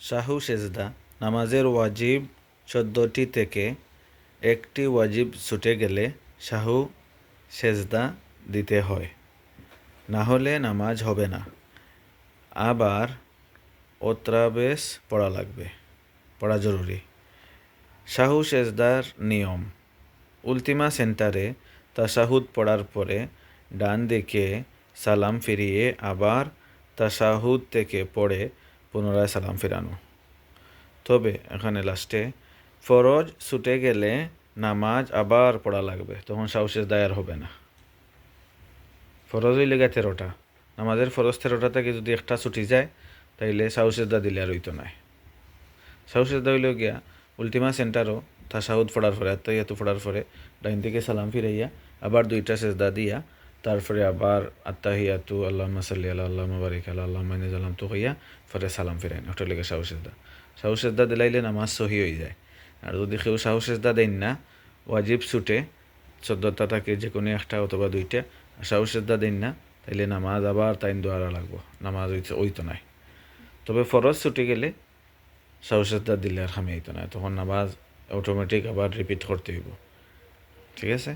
শাহু সেজদা, নামাজের ওয়াজিব চোদ্দোটি থেকে একটি ওয়াজিব ছুটে গেলে শাহু সেজদা দিতে হয়। না হলে নামাজ হবে না। আবার ওত্রাবেশ পড়া লাগবে। পড়া জরুরি। শাহু সেজদার নিয়ম। উলতিমা সেন্টারে তাশাহুদ পড়ার পরে ডান দিকে সালাম ফিরিয়ে আবার তাশাহুদ থেকে পড়ে পুনরায় সালাম ফিরানো। তবে এখানে লাস্টে, ফরজ ছুটে গেলে নামাজ আবার পড়া লাগবে, তখন সাহসের দায়ার হবে না। ফরজ হইলে গা তেরোটা। নামাজের ফরজ তেরোটা থেকে যদি একটা ছুটি যায়, তাইলে সাহসের দা দিলে আর হইতো নাই। দা হইলেও গিয়া উল্টিমা সেন্টারও তা সাহুদ ফোড়ার পরে, আত্মাইয়াতু ফোড়ার পরে, ডাইন থেকে সালাম ফিরাইয়া আবার দুইটা সেজদা দিয়া তারপরে আবার আত্মাহিয়াতু আল্লাহ মাসাল্লি আল্লাহ আল্লাহ মাবারিক আল্লাহ আল্লাহ মাইনে জালাম তো হইয়া পরে সালাম ফিরাইন। ওটা লেগে সাহসেজদা সাহসেজদা দিলাইলে নামাজ সহি হয়ে যায়। আর যদি কেউ সাহসেজদা দেন না, ওয়াজিব ছুটে চোদ্দটা থাকে যে কোনো একটা অথবা দুইটা সাহসেজদা দেন না, তাইলে নামাজ আবার তাইন দোয়ারা লাগবো। নামাজ হইতে ওইতো নাই। তবে ফরজ ছুটে গেলে সাহসেজদা দিলে আর খামি হইতো না। তখন নামাজ অটোমেটিক আবার রিপিট করতে হইব। ঠিক আছে?